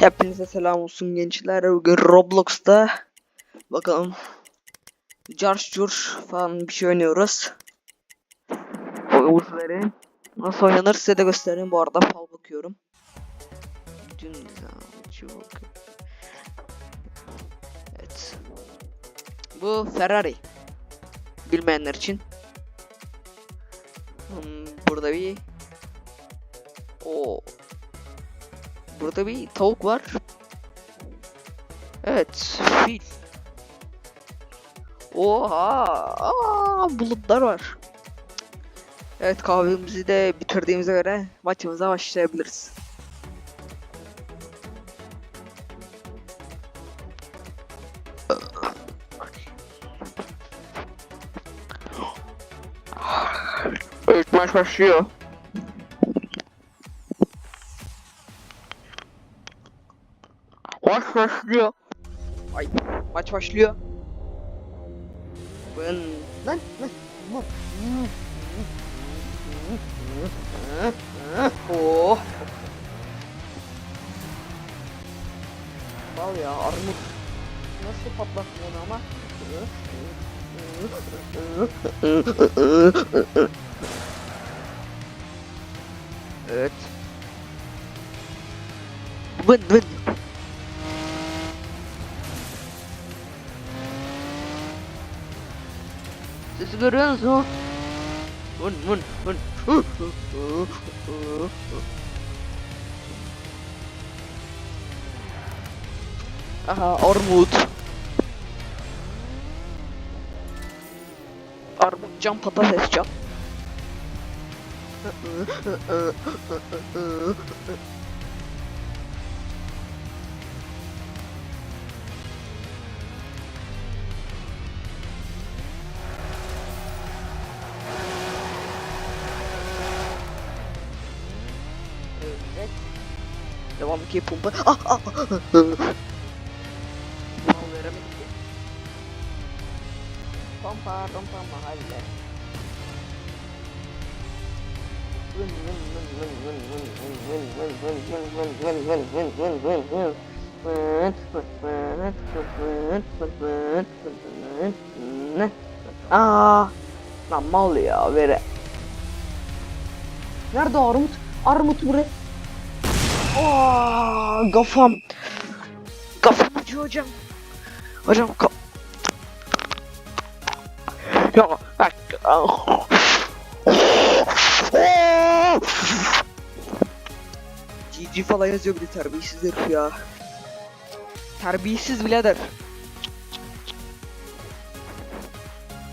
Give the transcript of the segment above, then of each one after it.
Hepinize selam olsun gençler. Bugün Roblox'ta bakalım Car Cur falan bir şey oynuyoruz. Oyuncuları nasıl oynanır size de göstereyim. Bu arada fal bakıyorum. Dün Evet. Bu Ferrari. Bilmeyenler için. Hmm, burada bir o Burada bir tavuk var. Evet, fil. Oha! Aa, bulutlar var. Evet, kahvemizi de bitirdiğimize göre maçımıza başlayabiliriz. Evet, maç başlıyor. Maç başlıyor. Ay maç başlıyor. Ben lan lan. Oh. Bal ya armut. Nasıl patlatmıyor ama? Evet. Vın vın. Sesi görüyor musun? Vın vın vın. Aha armut. Armut can patates can. Devam ki pumpa. Ah ah. Mal veremedik ki. Pompa pompa mahalle. Vın vın vın vın vın vın vın vın vın vın vın vın vın vın vın vın vın. Vın. Aa, lan mal ya vere. Nerede armut? Armut buraya. Aa, kafam. Kafam acıyor hocam. Hocam ka... Ya bak. GG falan yazıyor bir terbiyesiz herif ya. Terbiyesiz birader.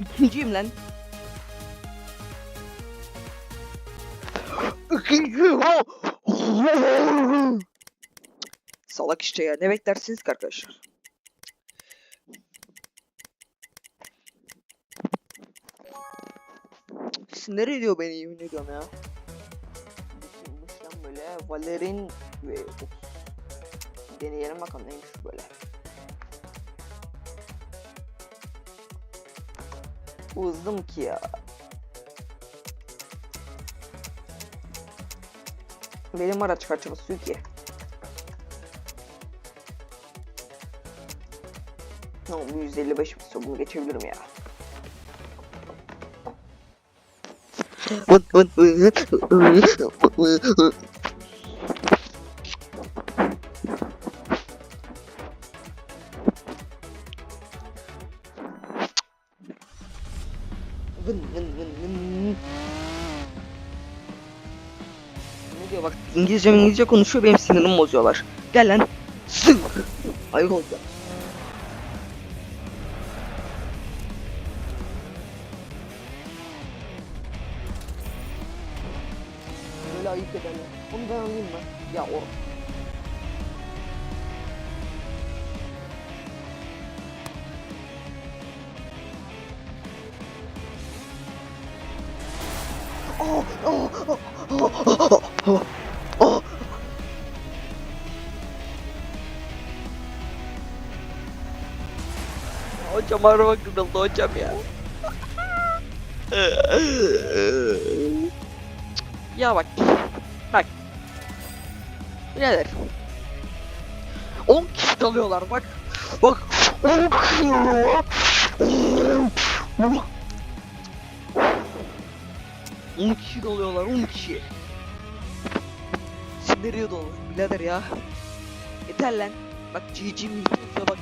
İkinciyim lan. İkinci. Salak işte ya. Ne beklersiniz ki arkadaşlar? Sinir ediyor beni yemin ediyorum ya. Düşünmüş lan böyle Valerin ve deneyelim bakalım neymiş böyle. Uzdım ki ya. Benim araç kaç basıyor ki? Tamam bu 155 basıyor bunu geçebilirim ya. Vın vın vın vın. Vın İngilizce İngilizce konuşuyor benim sinirimi bozuyorlar. Gel lan. Ayık olacak. Böyle ayık ederler. Onu ben alayım mı? Ya o. Hocam araba kırıldı hocam ya. ya bak. Bak. Birader. 10 kişi dalıyorlar bak. Bak 10 kişi dalıyorlar. 10 kişi dalıyorlar 10 kişi. Nereye dalıyorsun birader ya? Yeter lan. Bak GG mi bak.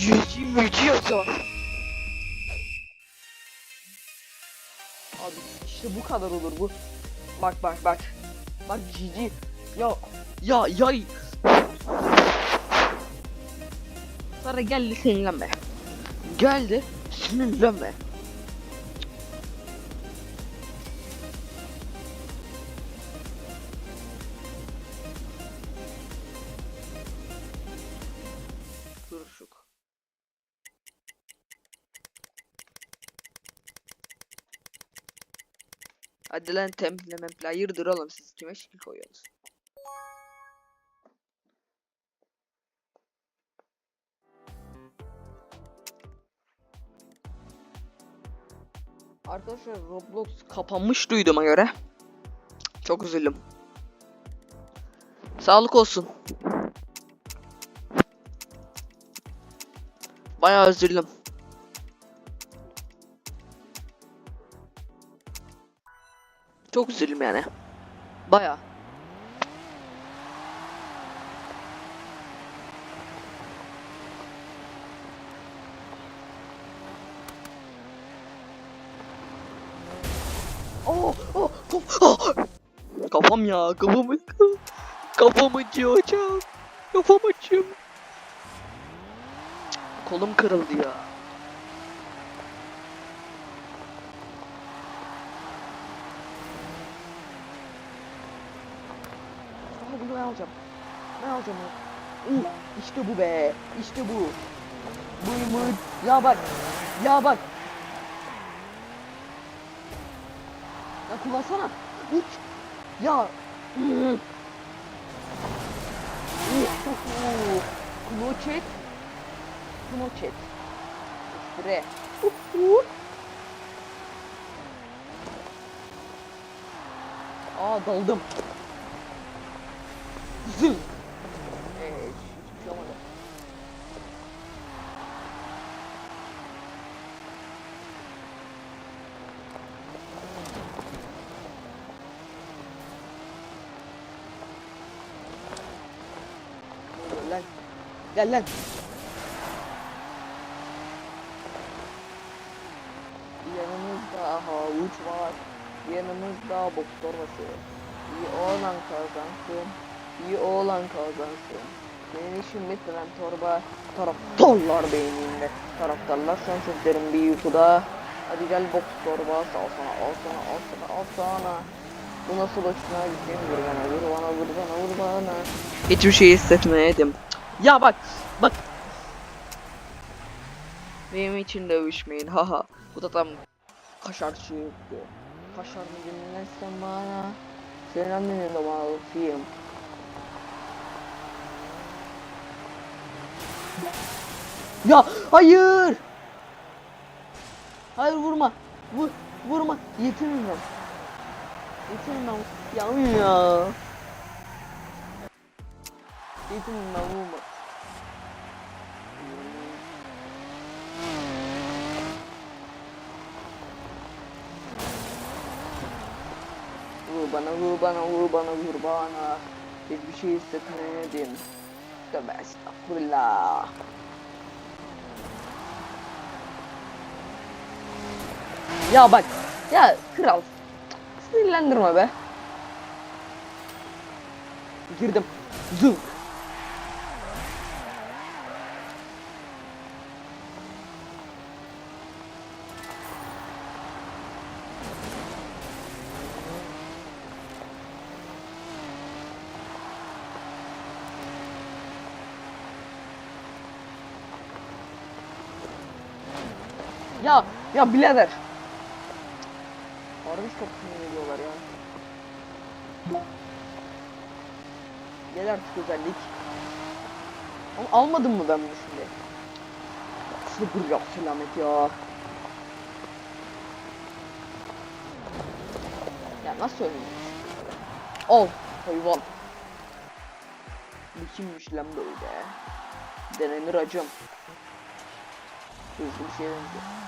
GG mi yazıyor. Abi işte bu kadar olur bu. Bak bak bak. Bak GG. Ya ya yay. Sonra geldi sinirlenme. Geldi sinirlenme. Duruşuk. Hadi lan temple oğlum siz kime şekil koyuyorsunuz? Arkadaşlar Roblox kapanmış duyduğuma göre. Çok üzüldüm. Sağlık olsun. Bayağı üzüldüm. Çok üzüldüm yani. Bayağı. Oh, oh, oh, oh. Kafam ya, kafam acıyor. Kafam acıyor hocam. Kafam acıyor. Kolum kırıldı ya. Aha bunu ben alacağım. Ben alacağım onu. Uh, işte bu be. İşte bu. Buymuş. Ya bak. Ya bak. Ya kullansana. Uç. Ya. Kloçet. Kloçet. Bre. Aa daldım. Gel lan. Gel lan. Yanımızda havuç var. Yanımızda bok torbası. İyi oğlan kazansın. İyi oğlan kazansın. Senin işin bitmeden torba taraftarlar beyninde. Taraftarlar sensizlerin bir uykuda. Hadi gel boks torba al sana al sana al sana al sana. Bu nasıl hoşuna gideyim vur bana vur bana vur bana vur bana. Hiçbir şey hissetmeyedim. Ya bak bak. Benim için dövüşmeyin haha. Bu da tam kaşar çıktı. Kaşar mı dinlersen bana. Senin annenin de bağlısıyım. Ya hayır. Hayır vurma. Vur vurma. Yetirim ben. Yetirim ben. Ya ya. Yetirim ben vurma. Vur bana vur bana vur bana vur bana. Hiçbir şey hissetmedim. Tövbe estağfurullah. Ya bak. Ya kral. Sinirlendirme be. Girdim. Zınk. Ya ya birader. Harbi çok sinir ediyorlar ya. Gel artık özellik. Ama almadım mı ben bunu şimdi? Sıfır yap selamet ya. Ya nasıl ölmüyor? Al hayvan. Bu kimmiş lan böyle? Denenir acım. Hızlı bir şey benziyor.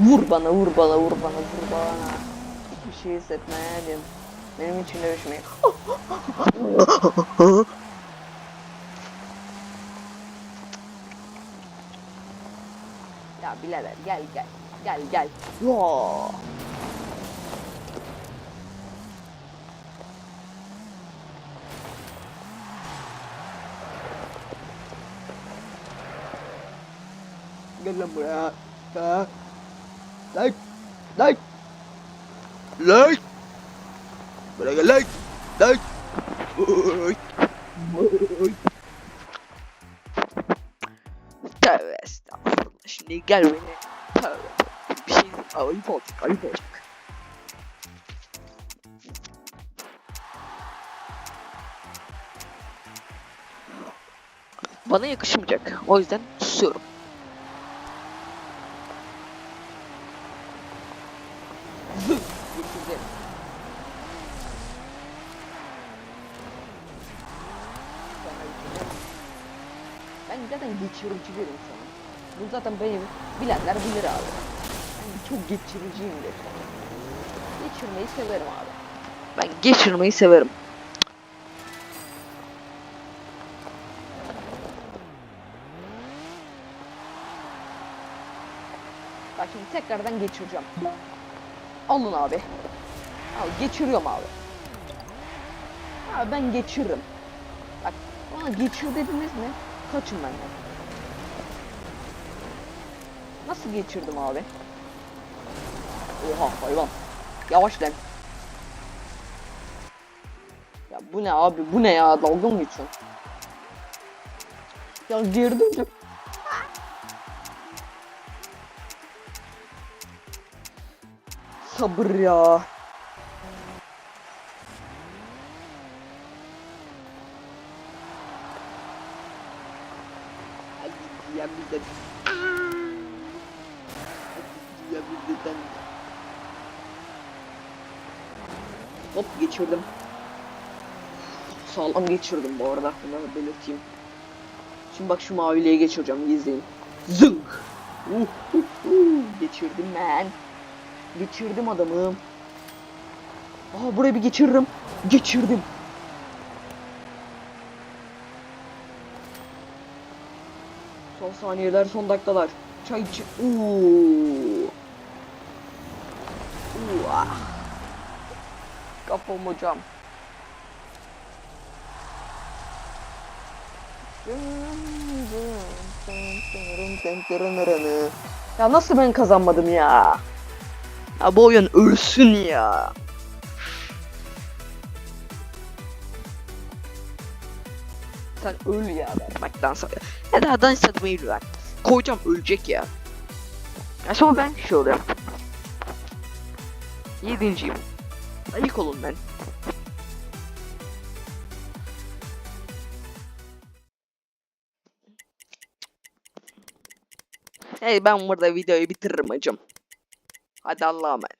Vur bana, vur bana, vur bana, vur bana. Hiçbir şey hissetmedim. Benim için dövüşmeyin. ya birader gel gel. Gel gel. Ya. Gel lan buraya. Ha. Buraya gel lan! Lan! Oy! Oy! Tövbe estağfurullah. Şimdi gel beni. Tövbe. Bir şey ayıp olacak, ayıp olacak. Bana yakışmayacak. O yüzden susuyorum. Geçirdim. Sana geçirdim. Ben zaten geçirici bir insanım. Bu zaten benim bilenler bilir abi. Ben çok geçiriciyimdir. Geçirmeyi severim abi. Ben geçirmeyi severim. Bak şimdi tekrardan geçireceğim. Alın abi. Al geçiriyorum abi. Abi ben geçiririm. Bak bana geçir dediniz mi? Kaçın benden. Nasıl geçirdim abi? Oha hayvan. Yavaş lan. Ya bu ne abi bu ne ya dalga mı geçiyorsun? Ya girdim ya. Sabır ya. Hadi ya bizden. Hadi ya bizden. Hop geçirdim. Sağlam geçirdim bu arada. Bunu belirteyim. Şimdi bak şu maviliğe geçireceğim. izleyin. Zınk. Uh, uh, uh. Geçirdim ben. Geçirdim adamım. Aha buraya bir geçiririm. Geçirdim. Son saniyeler, son dakikalar. Çay içi. Uuu. Uuu. ah. Kafam hocam. Ya nasıl ben kazanmadım ya? Ya bu oyun ölsün ya. Sen öl ya. Baktan sonra. Ya daha dans etmeyi ver. Koyacağım ölecek ya. Ya sonra ben şey oluyorum. Yedinciyim. Ayık olun ben. Hey ben burada videoyu bitiririm hacım. Hadi Allah'a emanet.